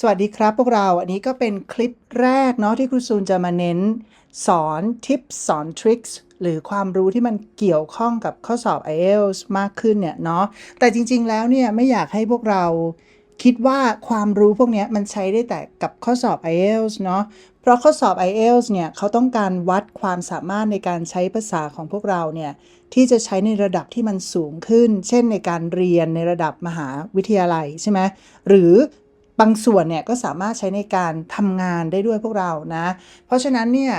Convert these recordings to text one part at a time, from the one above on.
สวัสดีครับพวกเราอันนี้ก็เป็นคลิปแรกเนาะที่ครูซูนจะมาเน้น สอนทิปสอนทริคส์หรือความรู้ที่มันเกี่ยวข้องกับข้อสอบ IELTS มากขึ้นเนี่ยเนาะแต่จริง ๆ แล้วเนี่ยไม่อยากให้พวกเราคิดว่าความรู้พวกนี้มันใช้ได้แต่กับข้อสอบ IELTS เนาะเพราะข้อสอบ IELTS เนี่ยเขาต้องการวัดความสามารถในการใช้ภาษาของพวกเราเนี่ยที่จะใช้ในระดับที่มันสูงขึ้น เช่นในการเรียนในระดับมหาวิทยาลัยใช่ไหมหรือ บางส่วนเนี่ยก็สามารถใช้ในการทำงานได้ด้วยพวกเรานะ เพราะฉะนั้นเนี่ย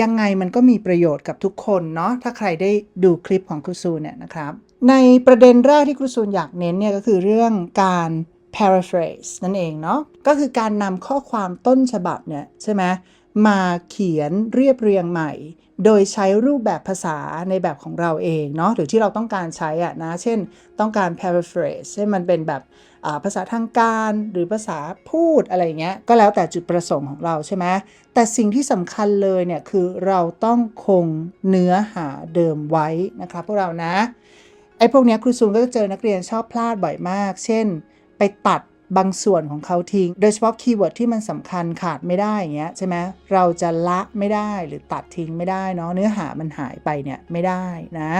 ยังไงมันก็มีประโยชน์กับทุกคนเนาะถ้าใครได้ดูคลิปของครูซูนเนี่ยนะครับ ในประเด็นแรกที่ครูซูนอยากเน้นเนี่ยก็คือเรื่องการ paraphrase นั่นเองเนาะก็คือการนำข้อความต้นฉบับเนี่ยใช่ไหม มาเขียนเรียบเรียงใหม่ โดยใช้รูปแบบภาษาในแบบของเราเองเนาะหรือที่เราต้องการใช้อะนะ เช่นต้องการ paraphrase ให้มันเป็นแบบภาษาทางการหรือภาษาพูดอะไรเงี้ยก็แล้วแต่จุดประสงค์ของเราใช่ไหมแต่สิ่งที่สำคัญเลยเนี่ยคือเราต้องคงเนื้อหาเดิมไว้นะครับพวกเรานะไอ้พวกเนี้ยครูซูนก็จะเจอนักเรียนชอบพลาดบ่อยมาก เช่น ไปตัด บางส่วนของเขาทิ้ง โดยเฉพาะคีย์เวิร์ดที่มันสำคัญขาดไม่ได้อย่างเงี้ยใช่ไหมเราจะละไม่ได้หรือตัดทิ้งไม่ได้เนาะเนื้อหามันหายไปเนี่ยไม่ได้นะ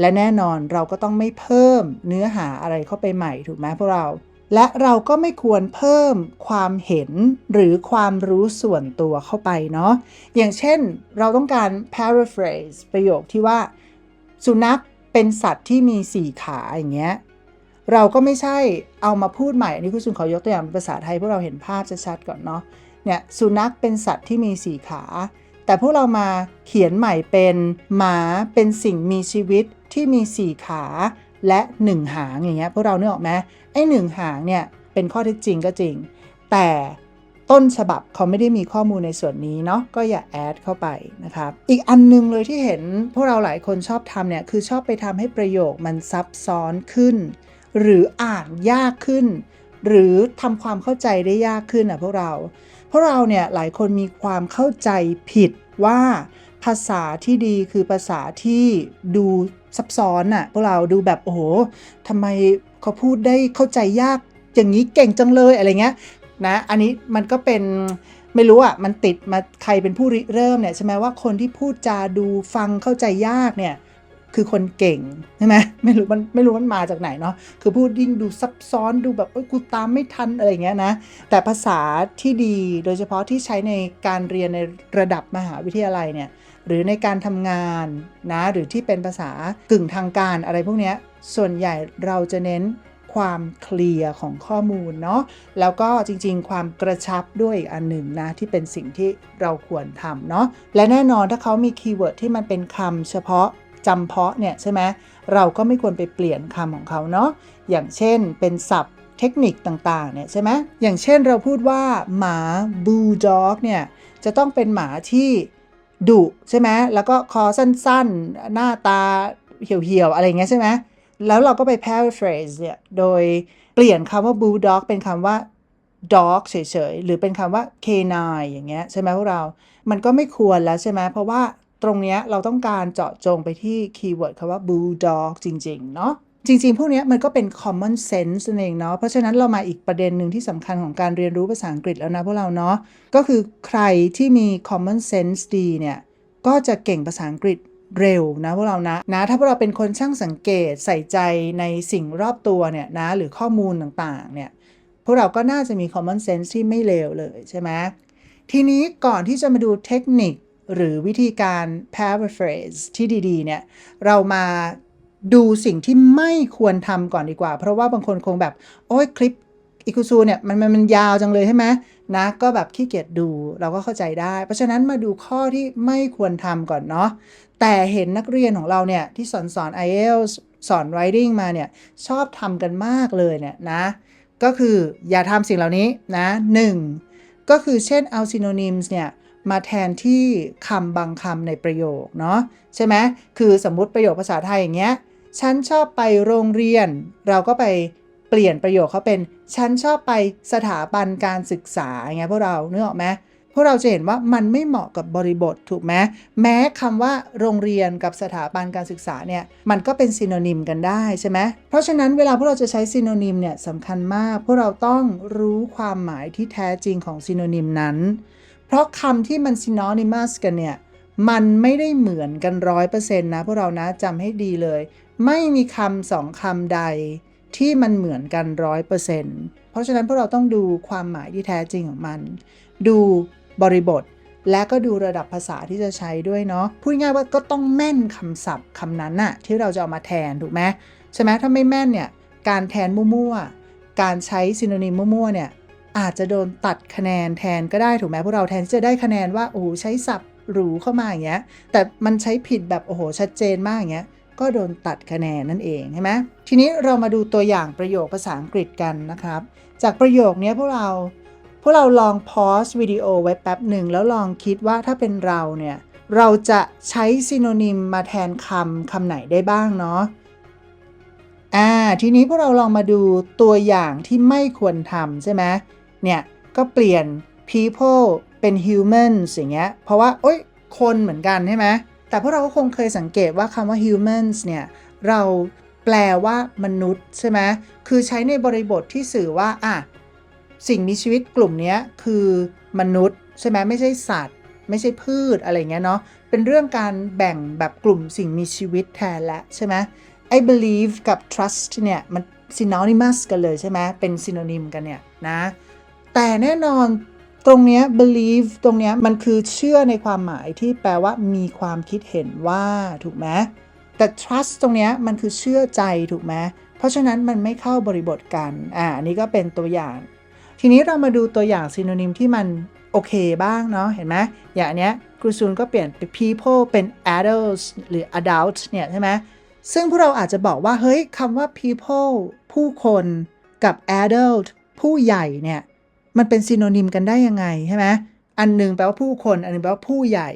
และแน่นอนเราก็ต้องไม่เพิ่มเนื้อหาอะไรเข้าไปใหม่ถูกไหมพวกเราและเราก็ไม่ควรเพิ่มความเห็นหรือความรู้ส่วนตัวเข้าไปเนาะ อย่างเช่นเราต้องการ paraphrase ประโยคที่ว่า สุนัขเป็นสัตว์ที่มีสี่ขาอย่างเงี้ย เราก็ไม่ใช่เอามาพูดใหม่ อันนี้คุณสุนขอยกตัวอย่างเป็นภาษาไทยพวกเราเห็นภาพชัดๆก่อนเนาะเนี่ยสุนัขเป็นสัตว์ที่มีสี่ขา แต่พวกเรามาเขียนใหม่เป็นหมาเป็นสิ่งมีชีวิตที่มีสี่ขาและหนึ่งหางอย่างเงี้ยพวกเราเนื้อออกไหมไอ้หนึ่งหางเนี่ยเป็นข้อเท็จจริงก็จริง แต่ต้นฉบับเขาไม่ได้มีข้อมูลในส่วนนี้เนาะก็อย่าแอดเข้าไปนะครับอีกอันนึงเลยที่เห็นพวกเราหลายคนชอบทำเนี่ยคือชอบไปทำให้ประโยคมันซับซ้อนขึ้น หรืออ่านยากขึ้น หรือทำความเข้าใจได้ยากขึ้นอะพวกเรา เพราะเราเนี่ยหลายคนมีความเข้าใจผิดว่าภาษาที่ดีคือภาษาที่ดูซับซ้อนอะพวกเราดูแบบโอ้โหทำไมเขาพูดได้เข้าใจยากอย่างนี้เก่งจังเลยอะไรเงี้ยนะอันนี้มันก็เป็นไม่รู้อะมันติดมาใครเป็นผู้ริเริ่มเนี่ยใช่ไหมว่าคนที่พูดจาดูฟังเข้าใจยากเนี่ย คือคนเก่งใช่ไหมไม่รู้มันไม่รู้มันมาจากไหนเนาะคือพูดยิ่งดูซับซ้อนดูแบบเอ้ยกูตามไม่ทันอะไรเงี้ยนะแต่ภาษาที่ดีโดยเฉพาะที่ใช้ในการเรียนในระดับมหาวิทยาลัยเนี่ยหรือในการทำงานนะหรือที่เป็นภาษากึ่งทางการอะไรพวกเนี้ยส่วนใหญ่เราจะเน้นความเคลียร์ของข้อมูลเนาะแล้วก็จริงๆ ความกระชับด้วยอีกอันหนึ่งนะ ที่เป็นสิ่งที่เราควรทำเนาะและแน่นอนถ้าเขามีคีย์เวิร์ดที่มันเป็นคำเฉพาะ จำเพาะเนี่ยใช่ไหมเราก็ไม่ควรไปเปลี่ยนคำของเขาเนาะอย่างเช่นเป็นศัพท์เทคนิคต่างๆเนี่ยใช่ไหมอย่างเช่นเราพูดว่าหมาบูลด็อกเนี่ยจะต้องเป็นหมาที่ดุใช่ไหมแล้วก็คอสั้นๆ หน้าตาเหี่ยวๆ อะไรเงี้ยใช่ไหมแล้วเราก็ไป paraphrase เนี่ยโดยเปลี่ยนคำว่า bulldog เป็นคำว่า dog เฉยๆ หรือเป็นคำว่า canine อย่างเงี้ยใช่ไหมพวกเรา มันก็ไม่ควรแล้วใช่ไหมเพราะว่า ตรงนี้เราต้องการเจาะจงไปที่คีย์เวิร์ดคำว่า bulldog จริง ๆ เนาะจริง ๆ พวกนี้มันก็เป็น common sense นั่นเองเนาะ เพราะฉะนั้นเรามาอีกประเด็นหนึ่งที่สำคัญของการเรียนรู้ภาษาอังกฤษแล้วนะพวกเราเนาะ ก็คือใครที่มี common sense ดีเนี่ย ก็จะเก่งภาษาอังกฤษเร็วนะพวกเรานะนะ ถ้าพวกเราเป็นคนช่างสังเกตใส่ใจในสิ่งรอบตัวเนี่ยนะ หรือข้อมูลต่างๆเนี่ย พวกเราก็น่าจะมี common sense ที่ไม่เลวเลยใช่ไหมทีนี้ก่อนที่จะมาดูเทคนิค หรือวิธีการ paraphrase ที่ดีๆ เนี่ย เรามาดูสิ่งที่ไม่ควรทำก่อนดีกว่า เพราะว่าบางคนคงแบบ โอ้ยคลิปอิคุซูเนี่ยมันมันมันยาวจังเลยใช่ไหมนะ ก็แบบขี้เกียจดูเราก็เข้าใจได้ เพราะฉะนั้นมาดูข้อที่ไม่ควรทำก่อนเนาะแต่เห็นนักเรียนของเราเนี่ย ที่สอนสอน IELTS สอน writing มาเนี่ย ชอบทำกันมากเลยเนี่ยนะ ก็คืออย่าทำสิ่งเหล่านี้นะหนึ่งก็คือเช่นเอา synonyms เนี่ย มาแทนที่คำบางคำในประโยคเนาะใช่ไหมคือสมมติประโยคภาษาไทยอย่างเงี้ยฉันชอบไปโรงเรียน เราก็ไปเปลี่ยนประโยคเขาเป็นฉันชอบไปสถาบันการศึกษาอย่างเงี้ยพวกเราเนื้อออกไหมพวกเราจะเห็นว่ามันไม่เหมาะกับบริบทถูกไหมแม้คำว่าโรงเรียนกับสถาบันการศึกษาเนี่ยมันก็เป็นซีโนนิมกันได้ใช่ไหมเพราะฉะนั้นเวลาพวกเราจะใช้ซีโนนิมเนี่ยสำคัญมาก พวกเราต้องรู้ความหมายที่แท้จริงของซีโนนิมนั้น เพราะคำที่มัน synonymous กันเนี่ย มันไม่ได้เหมือนกันร้อยเปอร์เซ็นต์นะพวกเรานะจำให้ดีเลย ไม่มีคำสองคำใดที่มันเหมือนกันร้อยเปอร์เซ็นต์เพราะฉะนั้นพวกเราต้องดูความหมายที่แท้จริงของมัน ดูบริบทและก็ดูระดับภาษาที่จะใช้ด้วยเนาะพูดง่ายว่าก็ต้องแม่นคำศัพท์คำนั้นน่ะที่เราจะเอามาแทนถูกไหมใช่ไหมถ้าไม่แม่นเนี่ยการแทนมั่วๆการใช้ซิโนนิมมั่วๆเนี่ย อาจจะโดนตัดคะแนนแทนก็ได้ถูกไหมพวกเราแทนที่จะได้คะแนนว่าโอ้ใช้ศัพท์หรูเข้ามาอย่างเงี้ย แต่มันใช้ผิดแบบโอ้โหชัดเจนมากอย่างเงี้ย ก็โดนตัดคะแนนนั่นเองใช่ไหมทีนี้เรามาดูตัวอย่างประโยคภาษาอังกฤษกันนะครับ จากประโยคนี้พวกเราพวกเราลองพอสวิดีโอไว้แป๊บหนึ่งแล้วลองคิดว่าถ้าเป็นเราเนี่ยเราจะใช้ซีโนนิมมาแทนคำคำไหนได้บ้างเนาะอ่าทีนี้พวกเราลองมาดูตัวอย่างที่ไม่ควรทำใช่ไหม เนี่ยก็เปลี่ยน people เป็น humans อย่างเงี้ย เพราะว่าโอ๊ยคนเหมือนกันใช่ไหม แต่พวกเราก็คงเคยสังเกตว่าคำว่า humans เนี่ย เราแปลว่ามนุษย์ใช่ไหม คือใช้ในบริบทที่สื่อว่าอะสิ่งมีชีวิตกลุ่มนี้คือมนุษย์ใช่ไหมไม่ใช่สัตว์ ไม่ใช่พืชอะไรเงี้ยเนาะ เป็นเรื่องการแบ่งแบบกลุ่มสิ่งมีชีวิตแทนและใช่ไหม I believe กับ trust เนี่ยมัน synonymous กันเลยใช่ไหมเป็น synonym กันเนี่ยนะ แต่แน่นอนตรงเนี้ย believe ตรงเนี้ยมันคือเชื่อในความหมายที่แปลว่ามีความคิดเห็นว่าถูกไหมแต่ trust ตรงเนี้ยมันคือเชื่อใจถูกไหมเพราะฉะนั้นมันไม่เข้าบริบทกันอ่าอันนี้ก็เป็นตัวอย่าง ทีนี้เรามาดูตัวอย่างซีโนนิมที่มันโอเคบ้างเนาะเห็นไหมอย่างนเนี้ยครูซูนก็เปลี่ยนเป็น people เป็น adults หรือ adult เนี่ยใช่ไหมซึ่งพวกเราอาจจะบอกว่า เฮ้ยคำว่า people ผู้คนกับ adult ผู้ใหญ่เนี่ย มันเป็นซีโนนิมกันได้ยังไงใช่ไหมอันหนึ่งแปลว่าผู้คน อันหนึงแปลว่าผู้ใหญ่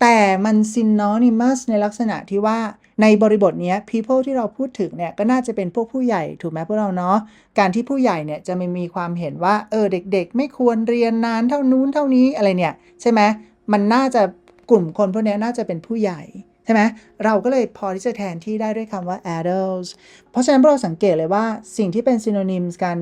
แต่มันซินนิมัสในลักษณะที่ว่าในบริบทนี้ people ที่เราพูดถึงเนี่ยก็น่าจะเป็นพวกผู้ใหญ่ถูกไหมพวกเราเนาะการที่ผู้ใหญ่เนี่ยจะไม่มีความเห็นว่าเออเด็ก ๆ ไม่ควรเรียนนานเท่านู้นเท่านี้อะไรเนี่ยใช่ไหมมันน่าจะกลุ่มคนพวกนี้น่าจะเป็นผู้ใหญ่ใช่ไหมเราก็เลยพอที่จะแทนที่ได้ด้วยคำว่า adults เพราะฉะนั้นพวกเราสังเกตเลยว่าสิ่งที่เป็น synonyms กัน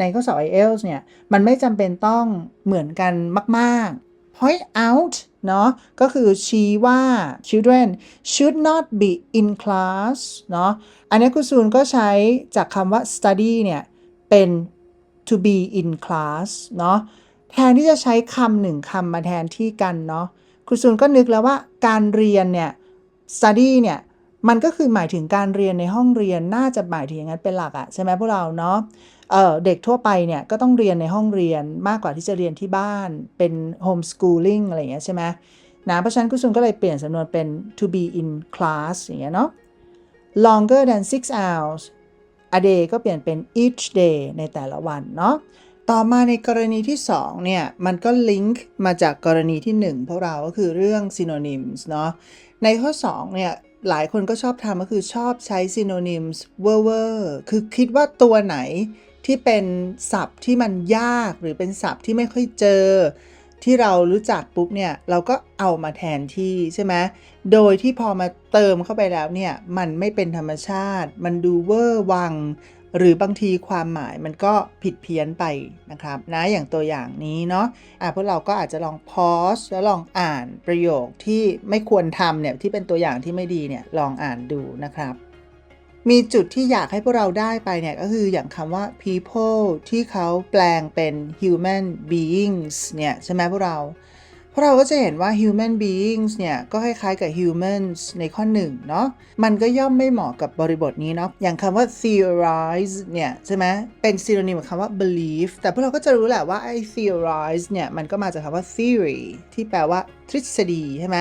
ในข้อสอบ IELTS เนี่ย มันไม่จำเป็นต้องเหมือนกันมาก ๆ point out เนาะก็คือชี้ว่า children should not be in class เนาะอันนี้คุณซูนก็ใช้จากคำว่า study เนี่ยเป็น to be in class เนาะแทนที่จะใช้คำหนึ่งคำมาแทนที่กันเนาะคุณซูนก็นึกแล้วว่าการเรียนเนี่ย study เนี่ย มันก็คือหมายถึงการเรียนในห้องเรียนน่าจะหมายถึงอย่างนั้นเป็นหลักอะใช่ไหมพวกเราเนาะเเด็กทั่วไปเนี่ยก็ต้องเรียนในห้องเรียนมากกว่าที่จะเรียนที่บ้านเป็น homeschooling อะไรอย่างเงี้ยใช่ไหมนะเพราะฉะนั้นคุณซุนก็เลยเปลี่ยนสำนวนเป็น to be in class อย่างเงี้ยเนาะ longer than six hours a day ก็เปลี่ยนเป็น each day ในแต่ละวันเนาะต่อมาในกรณีที่ 2 เนี่ย มันก็ลิงก์มาจากกรณีที่ 1 พวกเราก็คือเรื่อง synonyms เนาะในข้อ 2 เนี่ย หลายคนก็ชอบทำก็คือชอบใช้ synonyms เวอร์เวอร์คือคิดว่าตัวไหนที่เป็นศัพท์ที่มันยากหรือเป็นศัพท์ที่ไม่ค่อยเจอ ที่เรารู้จักปุ๊บเนี่ยเราก็เอามาแทนที่ใช่ไหมโดยที่พอมาเติมเข้าไปแล้วเนี่ยมันไม่เป็นธรรมชาติ มันดูเวอร์วัง หรือบางทีความหมายมันก็ผิดเพี้ยนไปนะครับนะอย่างตัวอย่างนี้เนาะอะพวกเราก็อาจจะลองพอสแล้วลองอ่านประโยคที่ไม่ควรทำเนี่ยที่เป็นตัวอย่างที่ไม่ดีเนี่ยลองอ่านดูนะครับ มีจุดที่อยากให้พวกเราได้ไปเนี่ยก็คืออย่างคำว่า people ที่เขาแปลงเป็น human beings เนี่ยใช่ไหมพวกเรา เราก็จะเห็นว่า human beings เนี่ย ก็คล้ายๆกับ humans ในข้อหนึ่งเนาะมันก็ย่อมไม่เหมาะกับบริบทนี้เนาะอย่างคำว่า theorize เนี่ย ใช่ไหมเป็น synonym กับคำว่า belief แต่พวกเราก็จะรู้แหละว่าไอ้ theorize เนี่ย มันก็มาจากคำว่า theory ที่แปลว่าทฤษฎีใช่ไหม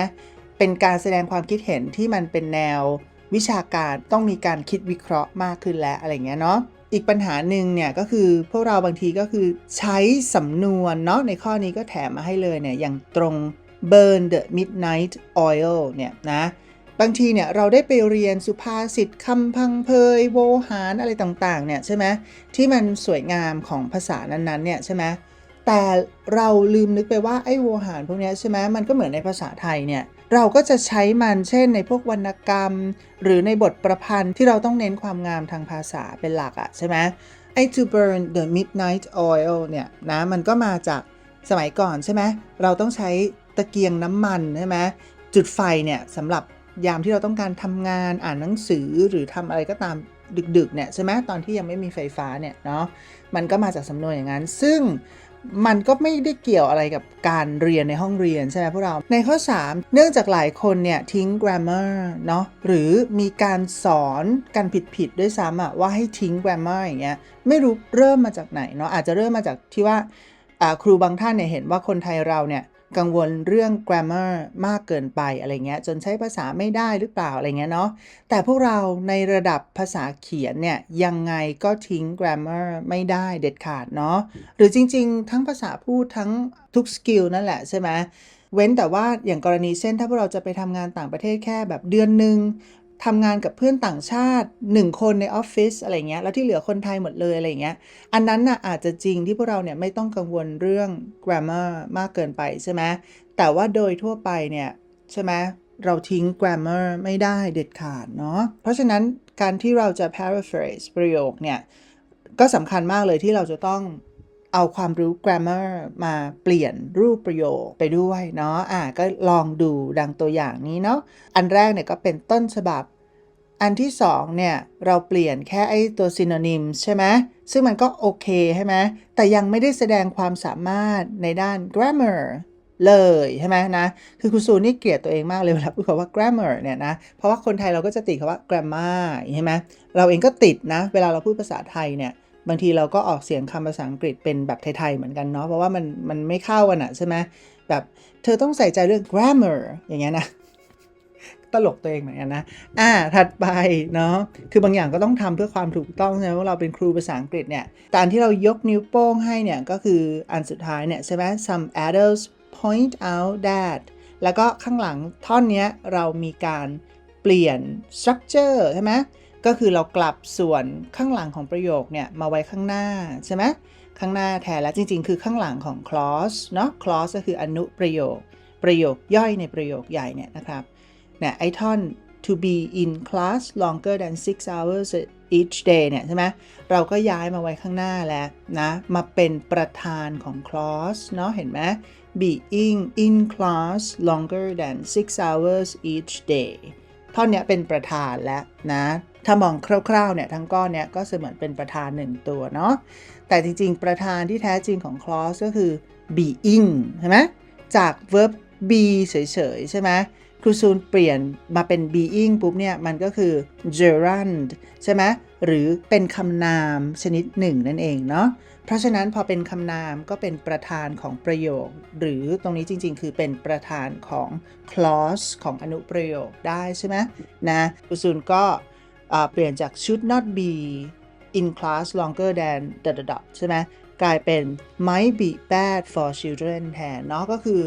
เป็นการแสดงความคิดเห็นที่มันเป็นแนววิชาการต้องมีการคิดวิเคราะห์มากขึ้นแล้วอะไรเงี้ยเนาะ อีกปัญหาหนึ่งเนี่ยก็คือพวกเราบางทีก็คือใช้สำนวนเนาะในข้อนี้ก็แถมมาให้เลยเนี่ยอย่างตรง burn the midnight oil เนี่ยนะบางทีเนี่ยเราได้ไปเรียนสุภาษิตคำพังเพยโวหารอะไรต่างๆเนี่ยใช่ไหมที่มันสวยงามของภาษานั้นๆเนี่ยใช่ไหม แต่เราลืมนึกไปว่าไอ้โวหารพวกนี้ใช่ไหมมันก็เหมือนในภาษาไทยเนี่ยเราก็จะใช้มันเช่นในพวกวรรณกรรม หรือในบทประพันธ์ที่เราต้องเน้นความงามทางภาษาเป็นหลักอะใช่ไหมไอ้ to burn the midnight oil เนี่ยนะมันก็มาจากสมัยก่อนใช่ไหมเราต้องใช้ตะเกียงน้ำมันใช่ไหมจุดไฟเนี่ยสำหรับยามที่เราต้องการทำงานอ่านหนังสือหรือทำอะไรก็ตามดึกๆเนี่ยใช่ไหมตอนที่ยังไม่มีไฟฟ้าเนี่ยเนาะมันก็มาจากสำนวนอย่างนั้น ซึ่ง มันก็ไม่ได้เกี่ยวอะไรกับการเรียนในห้องเรียนใช่ไหมพวกเรา ในข้อ 3 เนื่องจากหลายคนเนี่ยทิ้ง grammar เนาะหรือมีการสอนกันผิดๆด้วยซ้ำอะว่าให้ทิ้ง grammar อย่างเงี้ยไม่รู้เริ่มมาจากไหนเนาะอาจจะเริ่มมาจากที่ว่าอ่าครูบางท่านเนี่ยเห็นว่าคนไทยเราเนี่ย กังวลเรื่อง grammar มากเกินไปอะไรเงี้ยจนใช้ภาษาไม่ได้หรือเปล่าอะไรเงี้ยเนาะแต่พวกเราในระดับภาษาเขียนเนี่ยยังไงก็ทิ้ง grammar ไม่ได้เด็ดขาดเนาะหรือจริง ๆ ทั้งภาษาพูดทั้งทุกสกิลนั่นแหละใช่ไหมเว้นแต่ว่าอย่างกรณีเช่น ถ้าพวกเราจะไปทำงานต่างประเทศแค่แบบเดือนหนึ่ง ทำงานกับเพื่อนต่างชาติ 1 คนในออฟฟิศอะไรเงี้ยแล้วที่เหลือคนไทยหมดเลยอะไรเงี้ยอันนั้นน่ะอาจจะจริงที่พวกเราเนี่ยไม่ต้องกังวลเรื่อง grammar มากเกินไปใช่ไหมแต่ว่าโดยทั่วไปเนี่ยใช่ไหมเราทิ้ง grammar ไม่ได้เด็ดขาดเนาะเพราะฉะนั้นการที่เราจะ paraphrase ประโยคเนี่ยก็สำคัญมากเลยที่เราจะต้อง เอาความรู้ grammar มาเปลี่ยนรูปประโยคไปด้วยเนาะอะก็ลองดูดังตัวอย่างนี้เนาะอันแรกเนี่ยก็เป็นต้นฉบับ อันที่สองเนี่ย เราเปลี่ยนแค่ไอ้ตัว synonym ใช่ไหมซึ่งมันก็โอเคใช่ไหมแต่ยังไม่ได้แสดงความสามารถในด้าน grammar เลยใช่ไหมนะ คือครูซูนี่เกลียดตัวเองมากเลยเวลาพูดคำว่า grammar เนี่ยนะ เพราะว่าคนไทยเราก็จะติดคำว่า grammar ใช่ไหมเราเองก็ติดนะ เวลาเราพูดภาษาไทยเนี่ย บางทีเราก็ออกเสียงคำภาษาอังกฤษเป็นแบบไทย ๆ เหมือนกันเนาะเพราะว่ามันมันไม่เข้ากันอะใช่ไหมแบบเธอต้องใส่ใจเรื่อง grammar อย่างเงี้ยนะตลกตัวเองเหมือนกันนะ อ่า ถัดไปเนาะ คือบางอย่างก็ต้องทำเพื่อความถูกต้องใช่ไหมว่าเราเป็นครูภาษาอังกฤษเนี่ย การที่เรายกนิ้วโป้งให้เนี่ย ก็คืออันสุดท้ายเนี่ยใช่ไหม some adults point out that แล้วก็ข้างหลังท่อนเนี้ยเรามีการเปลี่ยน structure ใช่ไหม ก็คือเรากลับส่วนข้างหลังของประโยคเนี่ยมาไว้ข้างหน้าใช่ไหมข้างหน้าแทนแล้วจริง ๆ คือข้างหลังของ clause เนาะ clause ก็คืออนุประโยค ประโยคย่อยในประโยคใหญ่เนี่ยนะครับเนี่ยไอท่อน to be in class longer than six hours each day เนี่ยใช่ไหมเราก็ย้ายมาไว้ข้างหน้าแล้วนะมาเป็นประธานของ clause เนาะเห็นไหม being in class longer than six hours each day ท่อนเนี้ยเป็นประธานแล้วนะ ถ้ามองคร่าวๆเนี่ยทั้งก้อนเนี้ยก็เสมือนเป็นประธานหนึ่งตัวเนาะแต่จริงๆ ประธานที่แท้จริงของ clause ก็คือ being ใช่ไหมจาก verb be เฉยๆ ใช่ไหมครูซูนเปลี่ยนมาเป็น being ปุ๊บเนี่ย มันก็คือ gerund ใช่ไหมหรือเป็นคำนามชนิดหนึ่งนั่นเองเนาะเพราะฉะนั้นพอเป็นคำนามก็เป็นประธานของประโยค หรือตรงนี้จริง ๆ คือเป็นประธานของ clause ของอนุประโยคได้ใช่ไหมนะครูซูนก็ เปลี่ยนจาก should not be in class longer than the dot ใช่ไหมกลายเป็น might be bad for children แทนเนาะก็คือ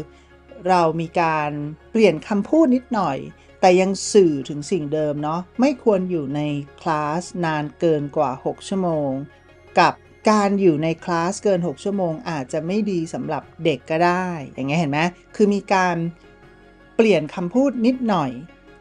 เรามีการเปลี่ยนคำพูดนิดหน่อย แต่ยังสื่อถึงสิ่งเดิมเนาะไม่ควรอยู่ในคลาสนานเกินกว่า 6 ชั่วโมง กับการอยู่ในคลาสเกิน 6 ชั่วโมง อาจจะไม่ดีสำหรับเด็กก็ได้ อย่างเงี้ยเห็นไหมคือมีการเปลี่ยนคำพูดนิดหน่อย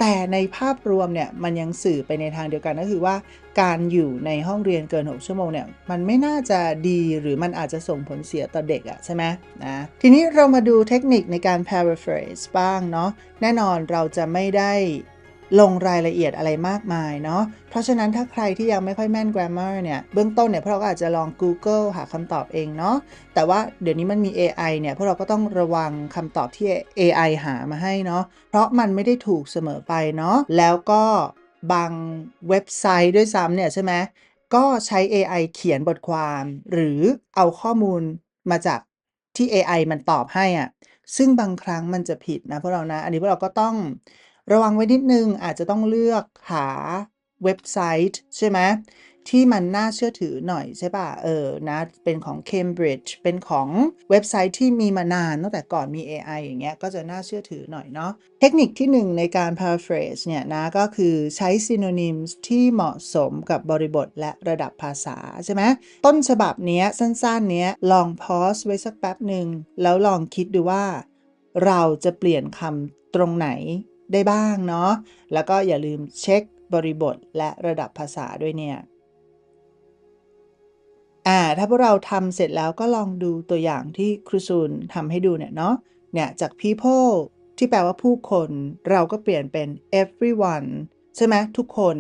แต่ในภาพรวมเนี่ยมันยังสื่อไปในทางเดียวกันก็คือว่า การอยู่ในห้องเรียนเกิน 6 ชั่วโมงเนี่ยมันไม่น่าจะดีหรือมันอาจจะส่งผลเสียต่อเด็กอะใช่ไหมนะทีนี้เรามาดูเทคนิคในการ paraphrase บ้างเนาะแน่นอนเราจะไม่ได้ ลงรายละเอียดอะไรมากมายเนาะ เพราะฉะนั้นถ้าใครที่ยังไม่ค่อยแม่น grammar เนี่ย เบื้องต้นเนี่ยพวกเราก็อาจจะลอง Google หาคำตอบเองเนาะ แต่ว่าเดี๋ยวนี้มันมี AI เนี่ย พวกเราก็ต้องระวังคำตอบที่ AI หามาให้เนาะ เพราะมันไม่ได้ถูกเสมอไปเนาะ แล้วก็บางเว็บไซต์ด้วยซ้ำเนี่ยใช่ไหมก็ใช้ AI เขียนบทความ หรือเอาข้อมูลมาจากที่ AI มันตอบให้อะซึ่งบางครั้งมันจะผิดนะพวกเรานะ อันนี้พวกเราก็ต้อง ระวังไว้นิดนึงอาจจะต้องเลือกหาเว็บไซต์ใช่ไหมที่มันน่าเชื่อถือหน่อยใช่ป่ะ เออ นะ เป็นของ Cambridge เป็นของเว็บไซต์ที่มีมานานตั้งแต่ก่อนมี AI อย่างเงี้ย ก็จะน่าเชื่อถือหน่อยเนาะ เทคนิคที่หนึ่งในการ paraphrase เนี่ยนะ ก็คือใช้ synonyms ที่เหมาะสมกับบริบทและระดับภาษาใช่ไหม ต้นฉบับเนี้ย สั้นๆ เนี้ย ลอง pause ไว้สักแป๊บหนึ่ง แล้วลองคิดดูว่า เราจะเปลี่ยนคำตรงไหน ได้บ้างเนาะ แล้วก็อย่าลืมเช็คบริบทและระดับภาษาด้วยเนี่ย อ่า ถ้าพวกเราทำเสร็จแล้วก็ลองดูตัวอย่างที่ครูซูนทำให้ดูเนี่ยเนาะ เนี่ยจาก people ที่แปลว่าผู้คน เราก็เปลี่ยนเป็น everyone ใช่ไหมทุกคน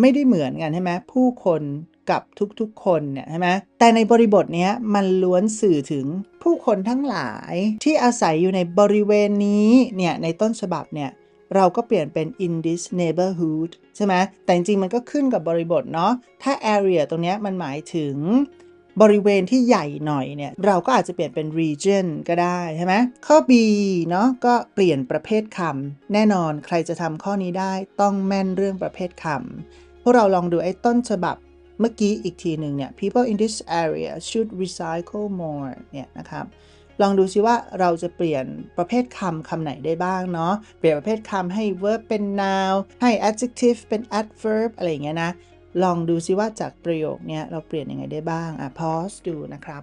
ไม่ได้เหมือนกันใช่ไหมผู้คนกับทุกๆคนเนี่ยใช่ไหมแต่ในบริบทเนี้ยมันล้วนสื่อถึงผู้คนทั้งหลายที่อาศัยอยู่ในบริเวณนี้เนี่ยในต้นฉบับเนี่ย เราก็เปลี่ยนเป็น in this neighborhood ใช่ไหมแต่จริงๆมันก็ขึ้นกับบริบทเนาะ ถ้า area ตรงนี้มันหมายถึงบริเวณที่ใหญ่หน่อยเนี่ย เราก็อาจจะเปลี่ยนเป็น region ก็ได้ใช่ไหมข้อ B เนาะก็เปลี่ยนประเภทคำแน่นอนใครจะทำข้อนี้ได้ต้องแม่นเรื่องประเภทคำพวกเราลองดูไอ้ต้นฉบับเมื่อกี้อีกทีหนึ่งเนี่ย people in this area should recycle more เนี่ยนะครับ ลองดูซิว่าเราจะเปลี่ยนประเภทคำคำไหนได้บ้างเนาะ เปลี่ยนประเภทคำให้ verb เป็น noun ให้ adjective เป็น adverb อะไรอย่างเงี้ยนะ ลองดูซิว่าจากประโยคเนี้ยเราเปลี่ยนยังไงได้บ้าง อะ pause ดูนะครับ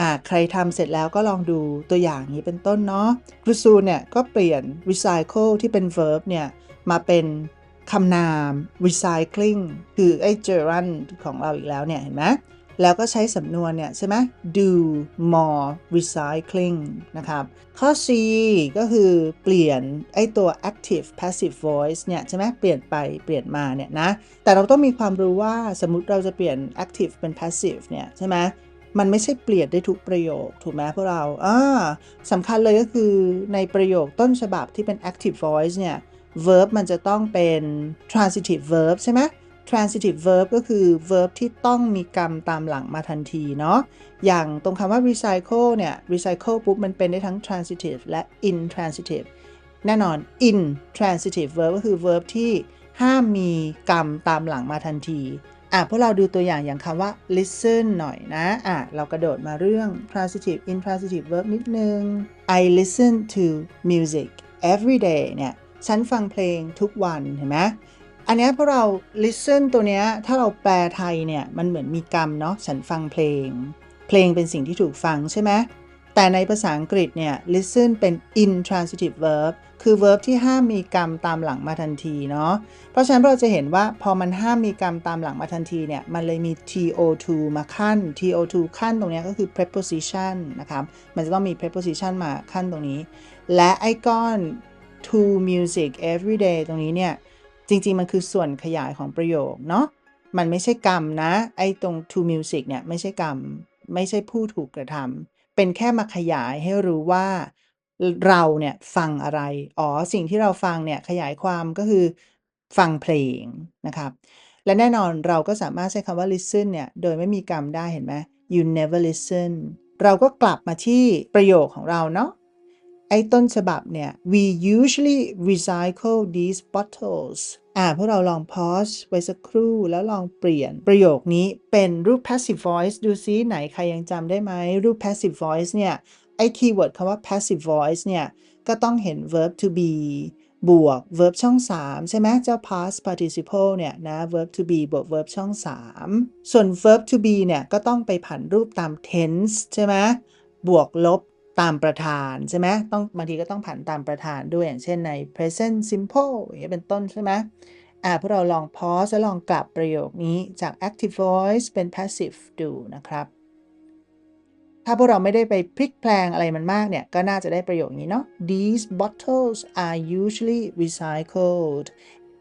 อ่าใครทำเสร็จแล้วก็ลองดูตัวอย่างนี้เป็นต้นเนาะครูซูเนี่ยก็เปลี่ยน recycle ที่เป็น verb เนี่ยมาเป็นคำนาม recycling คือไอ้ gerund ของเราอีกแล้วเนี่ยเห็นไหม แล้วก็ใช้สำนวนเนี่ยใช่ไหม do more recycling นะครับ ข้อ C ก็คือเปลี่ยนไอตัว active passive voice เนี่ยใช่ไหมเปลี่ยนไปเปลี่ยนมาเนี่ยนะ แต่เราต้องมีความรู้ว่าสมมติเราจะเปลี่ยน active เป็น passive เนี่ยใช่ไหมมันไม่ใช่เปลี่ยนได้ทุกประโยค ถูกไหมพวกเราอ่าสำคัญเลยก็คือในประโยคต้นฉบับที่เป็น active voice เนี่ย verb มันจะต้องเป็น transitive verb ใช่ไหม transitive verb ก็คือ verb ที่ต้องมีกรรมตามหลังมาทันทีเนาะ อย่างตรงคำว่า recycle เนี่ย recycle ปุ๊บมันเป็นได้ทั้ง transitive และ intransitive แน่นอน intransitive verb ก็คือ verb ที่ห้ามมีกรรมตามหลังมาทันที อะพวกเราดูตัวอย่างอย่างคำว่า listen หน่อยนะ อะเรากระโดดมาเรื่อง transitive intransitive verb นิดนึง I listen to music every day เนี่ย ฉันฟังเพลงทุกวันเห็นไหม อันนี้พวกเรา listen ตัวเนี้ยถ้าเราแปลไทยเนี่ย มันเหมือนมีกรรมเนาะฉันฟังเพลง เพลงเป็นสิ่งที่ถูกฟังใช่ไหมแต่ในภาษาอังกฤษเนี่ย listen เป็น intransitive verb คือ verb ที่ห้ามมีกรรมตามหลังมาทันทีเนาะเพราะฉะนั้นเราจะเห็นว่าพอมันห้ามมีกรรมตามหลังมาทันทีเนี่ย มันเลยมี to2 มาขั้น to2 ขั้นตรงนี้ก็คือ preposition นะครับ มันจะต้องมี preposition มาขั้นตรงนี้ และไอ้ก้อน to music every day ตรงนี้เนี่ย จริง ๆ มันคือส่วนขยายของประโยคเนาะมันไม่ใช่กรรมนะ ไอ้ตรง to music เนี่ยไม่ใช่กรรม ไม่ใช่ผู้ถูกกระทำเป็นแค่มาขยายให้รู้ว่าเราเนี่ยฟังอะไร อ๋อ สิ่งที่เราฟังเนี่ยขยายความก็คือฟังเพลงนะครับ และแน่นอนเราก็สามารถใช้คำว่า listen เนี่ยโดยไม่มีกรรมได้เห็นไหม you never listen เราก็กลับมาที่ประโยคของเราเนาะ ไอ้ต้นฉบับเนี่ย we usually recycle these bottles อ่าพวกเราลอง pause ไว้สักครู่แล้วลองเปลี่ยนประโยคนี้เป็นรูป passive voice ดูซิไหนใครยังจำได้ไหมรูป passive voice เนี่ย ไอ้คีย์เวิร์ดคำว่า passive voice เนี่ย ก็ต้องเห็น verb to be บวก verb ช่อง 3 ใช่ไหมเจ้า past participle เนี่ยนะ verb to be บวก verb ช่อง 3 ส่วน verb to be เนี่ย ก็ต้องไปผันรูปตาม tense ใช่ไหมบวกลบ ตามประธานใช่ไหมต้องบางทีก็ต้องผันตามประธานด้วยอย่างเช่นใน present simple อย่างเงี้ยเป็นต้นใช่ไหมอ่าพวกเราลอง pause แล้วลองกลับประโยคนี้จาก active voice เป็น passive ดูนะครับ ถ้าพวกเราไม่ได้ไปพลิกแพลงอะไรมันมากเนี่ย ก็น่าจะได้ประโยคนี้เนาะ these bottles are usually recycled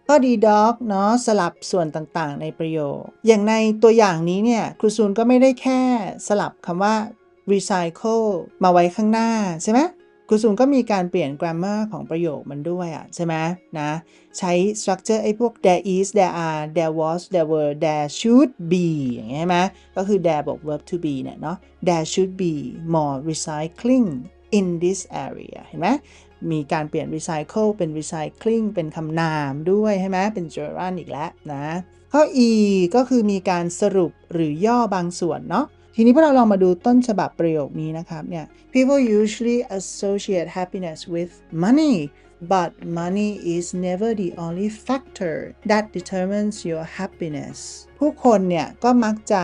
ข้อดีด็อกเนาะสลับส่วนต่างๆ ในประโยค อย่างในตัวอย่างนี้เนี่ย ครูซูนก็ไม่ได้แค่สลับคำว่า recycle มาไว้ข้างหน้าใช่ไหมครูซูนก็มีการเปลี่ยน grammar ของประโยคมันด้วยอะใช่ไหมนะใช้ structure ไอ้พวก there is there are there was there were there should be อย่างเงี้ยใช่ไหมก็คือ there บวก verb to be เนี่ยเนาะ there should be more recycling in this area เห็นไหมมีการเปลี่ยน recycle เป็น recycling เป็นคำนามด้วยใช่ไหมเป็น gerund อีกแล้วนะข้อ e ก็คือมีการสรุปหรือย่อบางส่วนเนาะ ทีนี้พวกเราลองมาดูต้นฉบับประโยคนี้นะครับเนี่ย people usually associate happiness with money but money is never the only factor that determines your happiness ผู้คนเนี่ยก็มักจะ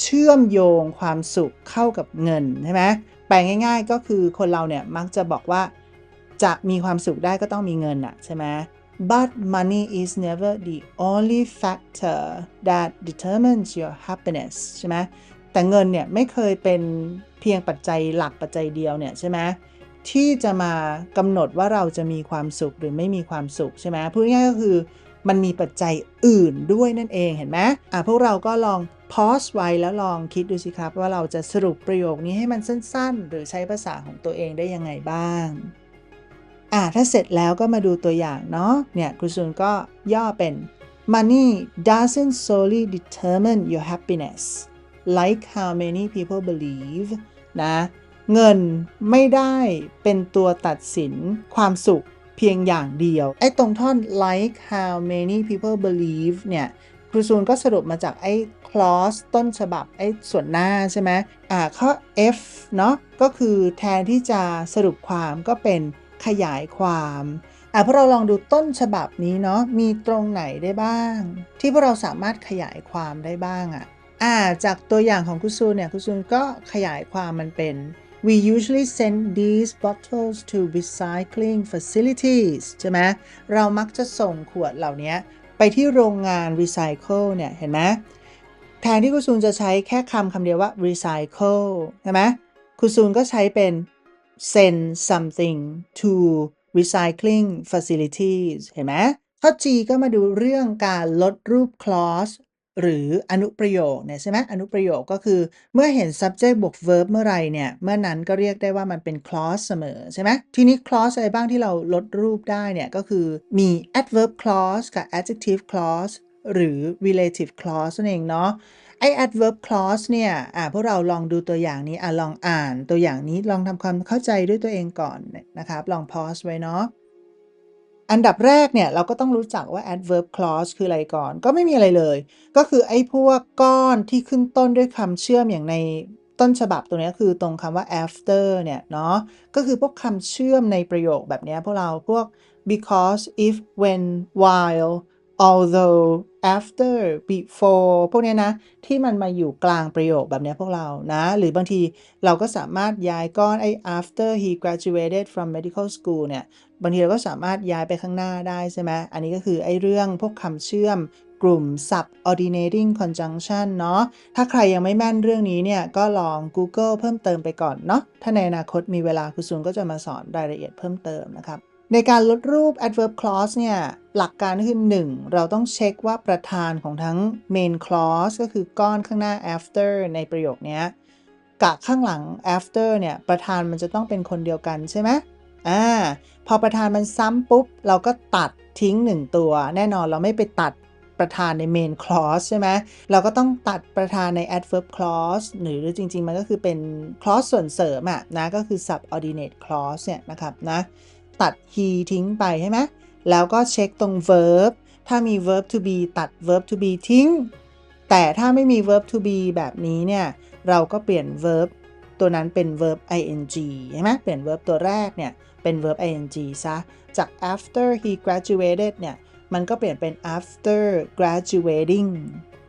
เชื่อมโยงความสุขเข้ากับเงินใช่ไหมแปลง่ายๆก็คือคนเราเนี่ยมักจะบอกว่าจะมีความสุขได้ก็ต้องมีเงินอะใช่ไหม but money is never the only factor that determines your happiness ใช่ไหม แต่เงินเนี่ยไม่เคยเป็นเพียงปัจจัยหลักปัจจัยเดียวเนี่ยใช่ไหมที่จะมากำหนดว่าเราจะมีความสุขหรือไม่มีความสุขใช่ไหมพูดง่ายก็คือมันมีปัจจัยอื่นด้วยนั่นเองเห็นไหมอะพวกเราก็ลองพอสไว้แล้วลองคิดดูสิครับ ว่าเราจะสรุปประโยคนี้ให้มันสั้น ๆ หรือใช้ภาษาของตัวเองได้ยังไงบ้างอะถ้าเสร็จแล้วก็มาดูตัวอย่างเนาะเนี่ยครูซุนก็ย่อเป็น money doesn't solely determine your happiness like how many people believe นะเงินไม่ได้เป็นตัวตัดสินความสุขเพียงอย่างเดียว ไอ้ตรงท่อน like how many people believe เนี่ยครูซูนก็สรุปมาจากไอ้ clause ต้นฉบับไอ้ส่วนหน้าใช่ไหมอ่าข้อ F เนาะก็คือแทนที่จะสรุปความก็เป็นขยายความอะพวกเราลองดูต้นฉบับนี้เนาะมีตรงไหนได้บ้าง ที่พวกเราสามารถขยายความได้บ้างอะ่ะ อ่าจากตัวอย่างของคุซูเนี่ยคุซูก็ขยายความมันเป็น we usually send these bottles to recycling facilities ใช่ไหมเรามักจะส่งขวดเหล่านี้ไปที่โรงงาน recycle เนี่ย เห็นไหมแทนที่คุซูนจะใช้แค่คำคำเดียวว่า recycle ใช่ไหมคุซูนก็ใช้เป็น send something to recycling facilities เห็นไหมข้อ G ก็มาดูเรื่องการลดรูป clause หรืออนุประโยคเนี่ยใช่ไหมอนุประโยคก็คือเมื่อเห็น subject บวก verb เมื่อไรเนี่ยเมื่อนั้นก็เรียกได้ว่ามันเป็น clause เสมอใช่ไหมทีนี้ clause อะไรบ้างที่เราลดรูปได้เนี่ยก็คือมี adverb clause กับ adjective clause หรือ relative clause นั่นเองเนาะไอ adverb clause เนี่ยอ่าพวกเราลองดูตัวอย่างนี้อ่าลองอ่านตัวอย่างนี้ลองทำความเข้าใจด้วยตัวเองก่อนนะครับ ลอง pause ไว้เนาะ อันดับแรกเนี่ยเราก็ต้องรู้จักว่า adverb clause คืออะไรก่อน ก็ไม่มีอะไรเลย ก็คือไอ้พวกก้อนที่ขึ้นต้นด้วยคำเชื่อมอย่างในต้นฉบับตัวนี้คือตรงคำว่า after เนี่ยเนาะก็คือพวกคำเชื่อมในประโยคแบบนี้พวกเราพวก because if when while although after before พวกนี้นะ ที่มันมาอยู่กลางประโยคแบบนี้พวกเรานะ หรือบางทีเราก็สามารถย้ายก้อนไอ้ after he graduated from medical school เนี่ย บางทีเราก็สามารถย้ายไปข้างหน้าได้ใช่ไหมอันนี้ก็คือไอ้เรื่องพวกคำเชื่อมกลุ่ม subordinating conjunction เนาะ ถ้าใครยังไม่แม่นเรื่องนี้เนี่ย ก็ลอง Google เพิ่มเติมไปก่อนเนาะ ถ้าในอนาคตมีเวลาคุณซูนก็จะมาสอนรายละเอียดเพิ่มเติมนะครับ ในการลดรูป adverb clause เนี่ย หลักการคือ 1 เราต้องเช็คว่าประธานของทั้ง main clause ก็คือก้อนข้างหน้า after ในประโยคนี้กับข้างหลัง after เนี่ย ประธานมันจะต้องเป็นคนเดียวกันใช่ไหมอ่า พอประธานมันซ้ำปุ๊บ เราก็ตัดทิ้ง 1 ตัว แน่นอนเราไม่ไปตัดประธานใน main clause ใช่ไหม เราก็ต้องตัดประธานใน adverb clause หรือจริง ๆ มันก็คือเป็น clause ส่วนเสริมอะนะ ก็คือ subordinate clause เนี่ยนะครับนะ ตัด he ทิ้งไปใช่ไหมแล้วก็เช็คตรง verb ถ้ามี verb to be ตัด verb to be ทิ้ง แต่ถ้าไม่มี verb to be แบบนี้เนี่ย เราก็เปลี่ยน verb ตัวนั้นเป็น verb ing ใช่ไหมเปลี่ยน verb ตัวแรกเนี่ย เป็น verb ing ซะ จาก after he graduated เนี่ย มันก็เปลี่ยนเป็น after graduating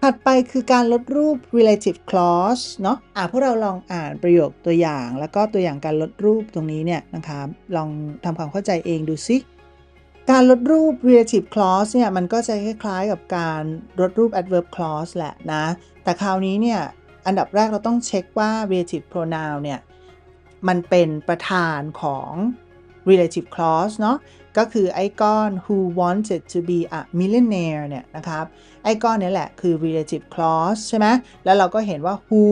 ถัดไปคือการลดรูป relative clause เนาะอะพวกเราลองอ่านประโยคตัวอย่าง แล้วก็ตัวอย่างการลดรูปตรงนี้เนี่ยนะครับลองทำความเข้าใจเองดูสิการลดรูป relative clause เนี่ยมันก็จะคล้ายๆกับการลดรูป adverb clause แหละนะ แต่คราวนี้เนี่ยอันดับแรกเราต้องเช็คว่า relative pronoun เนี่ยมันเป็นประธานของ relative clause เนาะ ก็คือไอ้ก้อน who wanted to be a millionaire เนี่ยนะครับ ไอ้ก้อนนี้แหละคือ relative clause ใช่ไหมแล้วเราก็เห็นว่า who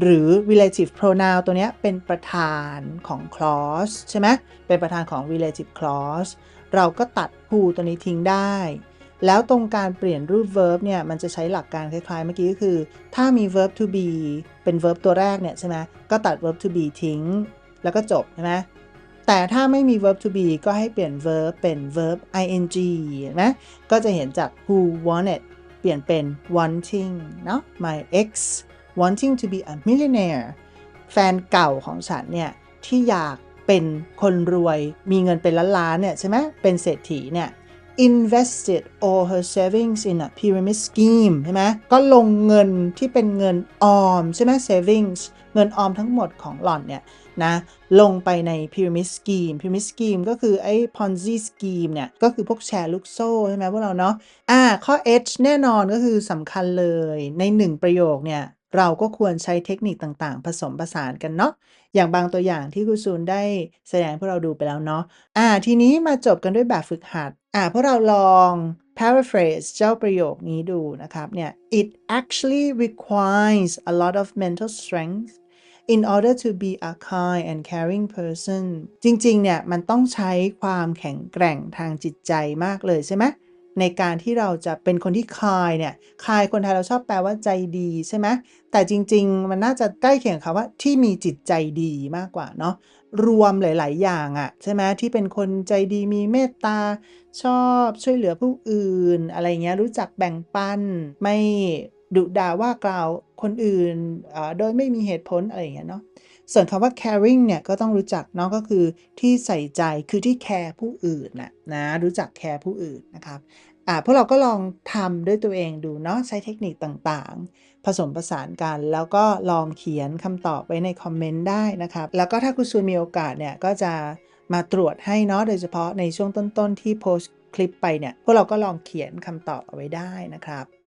หรือ relative pronoun ตัวนี้เป็นประธานของ clause ใช่ไหมเป็นประธานของ relative clause เราก็ตัด who ตัวนี้ทิ้งได้ แล้วตรงการเปลี่ยนรูป verb เนี่ยมันจะใช้หลักการคล้ายๆ เมื่อกี้ก็คือ ถ้ามี verb to be เป็น verb ตัวแรกเนี่ยใช่ไหมก็ตัด verb to be ทิ้ง แล้วก็จบใช่ไหม แต่ถ้าไม่มี verb to be ก็ให้เปลี่ยน verb เป็น verb ing นะก็จะเห็นจาก who wanted เปลี่ยนเป็น wanting เนาะ my ex wanting to be a millionaire แฟนเก่าของฉันเนี่ย ที่อยากเป็นคนรวยมีเงินเป็นล้านๆเนี่ยใช่ไหมเป็นเศรษฐีเนี่ย invested all her savings in a pyramid scheme ใช่ไหมก็ลงเงินที่เป็นเงินออมใช่ไหม savings เงินออมทั้งหมดของหล่อนเนี่ยนะลงไปใน pyramid scheme pyramid scheme ก็คือไอ้ ponzi scheme เนี่ย ก็คือพวกแชร์ลูกโซ่ใช่ไหมพวกเราเนาะอ่าข้อ H แน่นอนก็คือสำคัญเลยในหนึ่งประโยคเนี่ย เราก็ควรใช้เทคนิคต่างๆ ผสมผสานกันเนาะ อย่างบางตัวอย่างที่ครูซูนได้แสดงให้พวกเราดูไปแล้วเนาะ อ่า ทีนี้มาจบกันด้วยแบบฝึกหัด อ่า พวกเราลอง paraphrase เจ้าประโยคนี้ดูนะครับ เนี่ย it actually requires a lot of mental strength in order to be a kind and caring person จริงๆ เนี่ย มันต้องใช้ความแข็งแกร่งทางจิตใจมากเลยใช่ไหม ในการที่เราจะเป็นคนที่คายเนี่ยคายคนไทยเราชอบแปลว่าใจดีใช่ไหมแต่จริง ๆ มันน่าจะใกล้เคียงคำว่าที่มีจิตใจดีมากกว่าเนาะรวมหลาย ๆ อย่างอะใช่ไหมที่เป็นคนใจดีมีเมตตาชอบช่วยเหลือผู้อื่น อะไรเงี้ยรู้จักแบ่งปันไม่ดุด่าว่ากล่าวคนอื่นโดยไม่มีเหตุผลอะไรอย่างเงี้ยเนาะ ส่วนคำว่า caring เนี่ยก็ต้องรู้จักเนาะก็คือที่ใส่ใจคือที่แคร์ผู้อื่นนะนะรู้จักแคร์ผู้อื่นนะครับอ่าพวกเราก็ลองทำด้วยตัวเองดูเนาะใช้เทคนิคต่างๆ ผสมผสานกัน แล้วก็ลองเขียนคำตอบไว้ในคอมเมนต์ได้นะครับ แล้วก็ถ้าคุณซูนมีโอกาสเนี่ยก็จะมาตรวจให้เนาะโดยเฉพาะในช่วงต้นๆที่โพสต์คลิปไปเนี่ยพวกเราก็ลองเขียนคำตอบเอาไว้ได้นะครับ